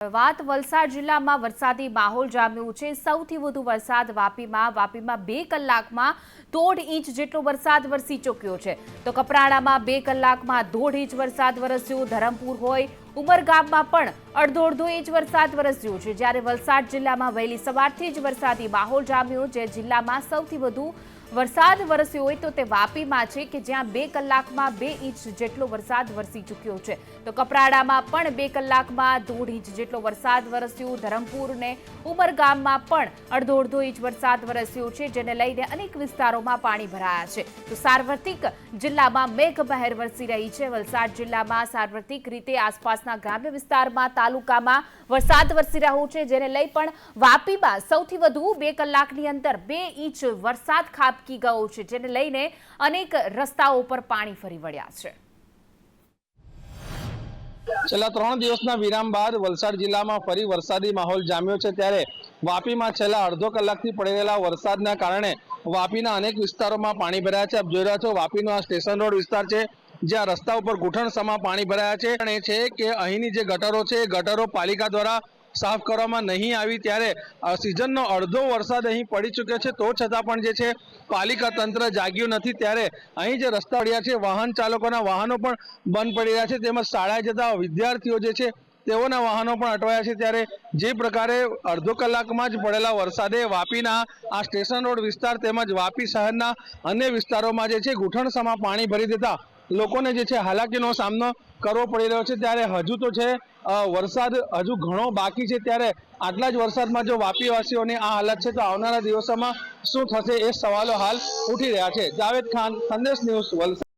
વાત વલસાડ જિલ્લામાં વરસાદી માહોલ જામ્યો છે. સૌથી વધુ વરસાદ વાપીમાં વાપીમાં બે કલાકમાં દોઢ ઇંચ જેટલો વરસાદ વરસી ચૂક્યો છે. તો કપરાણામાં બે કલાકમાં દોઢ ઇંચ વરસાદ વરસ્યો. ધરમપુર હોય, ઉમરગામમાં પણ અડધો અડધો ઇંચ વરસાદ વરસ્યો છે. જ્યારે વલસાડ જિલ્લામાં વહેલી સવારથી જ વરસાદી માહોલ જામ્યો, જે જિલ્લામાં સૌથી વધુ વરસાદ વરસ્યો હોય તો તે વાપીમાં છે કે જ્યાં બે કલાકમાં બે ઇંચ જેટલો વરસાદ વરસી ચૂક્યો છે. તો કપરાડામાં પણ બે કલાકમાં દોઢ ઇંચ જેટલો વરસાદ વરસ્યો. ધરમપુર ને ઉમરગામમાં પણ અડધો અડધો ઇંચ વરસાદ વરસ્યો છે, જેને લઈને અનેક વિસ્તારોમાં પાણી ભરાયા છે. તો સાર્વત્રિક જિલ્લામાં મેઘમહેર વરસી રહી છે. વલસાડ જિલ્લામાં સાર્વત્રિક રીતે આસપાસના ગ્રામ્ય વિસ્તારમાં, તાલુકામાં વરસાદ વરસી રહ્યો છે, જેને લઈ પણ વાપીમાં સૌથી વધુ બે કલાકની અંદર બે ઇંચ વરસાદ ખાબકી ગયો છે, જેને લઈને અનેક રસ્તાઓ પર પાણી ફરી વળ્યા છે. છેલ્લા ત્રણ દિવસના વિરામ બાદ વલસાડ જિલ્લામાં ફરી વરસાદી માહોલ જામ્યો છે, ત્યારે વાપીમાં છેલ્લા અડધો કલાકથી પડી રહેલા વરસાદના કારણે વાપીના અનેક વિસ્તારોમાં પાણી ભરાયા છે. આપ જોઈ રહ્યા છો, વાપીનો આ સ્ટેશન રોડ વિસ્તાર છે, જ્યાં રસ્તા ઉપર ઘૂંટણસમા પાણી ભરાયા છે. અને છે કે અહીંની જે ગટરો છે, એ ગટરો પાલિકા દ્વારા સાફ કરવામાં નહીં આવી ત્યારે સિઝનનો અડધો વરસાદ અહીં પડી ચૂક્યો છે. તો છતાં પણ જે છે, પાલિકા તંત્ર જાગ્યું નથી. ત્યારે અહીં જે રસ્તા પડ્યા છે, વાહન ચાલકોના વાહનો પણ બંધ પડી રહ્યા છે. તેમજ શાળાએ જતા વિદ્યાર્થીઓ જે છે, તેઓના વાહનો પણ અટવાયા છે. ત્યારે જે પ્રકારે અડધો કલાકમાં જ પડેલા વરસાદે વાપીના આ સ્ટેશન રોડ વિસ્તાર તેમજ વાપી શહેરના અન્ય વિસ્તારોમાં જે છે ગુઠણસામાં પાણી ભરી દેતા લોકોને જે છે હાલાકીનો સામનો કરવો પડી રહ્યો છે. ત્યારે હજુ તો છે વરસાદ હજુ ઘણો બાકી છે. ત્યારે આટલા જ વરસાદમાં જો વાપીવાસીઓની આ હાલત છે, તો આવનારા દિવસોમાં શું થશે એ સવાલો હાલ ઉઠી રહ્યા છે. જાવેદ ખાન, સંદેશ ન્યૂઝ વલસાડ.